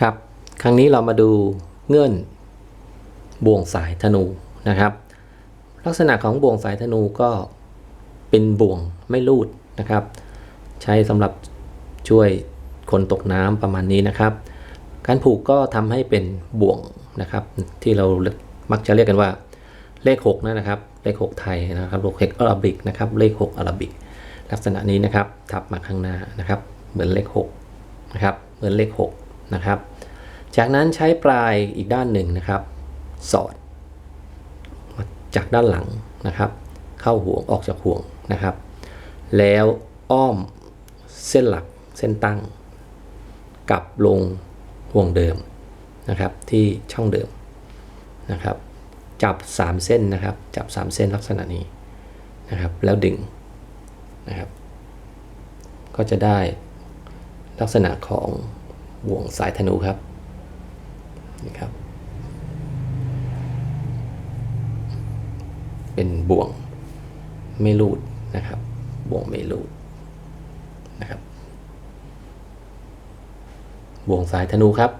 ครับ ครั้งนี้เรามาดูเงื่อนบ่วงสายธนูนะครับ ลักษณะของบ่วงสายธนูก็เป็นบ่วงไม่ลูดนะครับ ใช้สำหรับช่วยคนตกน้ำประมาณนี้นะครับ การผูกก็ทำให้เป็นบ่วงนะครับ ที่เรามักจะเรียกกันว่าเลข6นั่นนะครับ เลข 6 ไทยนะครับเลขอาราบิกนะครับ เลข 6อาราบิก ลักษณะนี้นะครับ ทับมาข้างหน้านะครับ เหมือนเลข6นะครับ เหมือนเลข 6 นะครับ จากนั้นใช้ปลายอีกด้านหนึ่งนะครับ สอด จากด้านหลังนะครับ เข้าห่วงออกจากห่วงนะครับ แล้วอ้อมเส้นหลักเส้นตั้ง กลับลงห่วงเดิมนะครับที่ช่องเดิมนะครับ จับ 3 เส้นนะครับ จับ 3 เส้นลักษณะนี้นะครับ แล้วดึงนะครับ ก็จะได้ลักษณะของ บ่วงสายธนูครับนี่ครับ เป็นบ่วงไม่รูดนะครับ บ่วงไม่รูดนะครับ บ่วงสายธนูครับ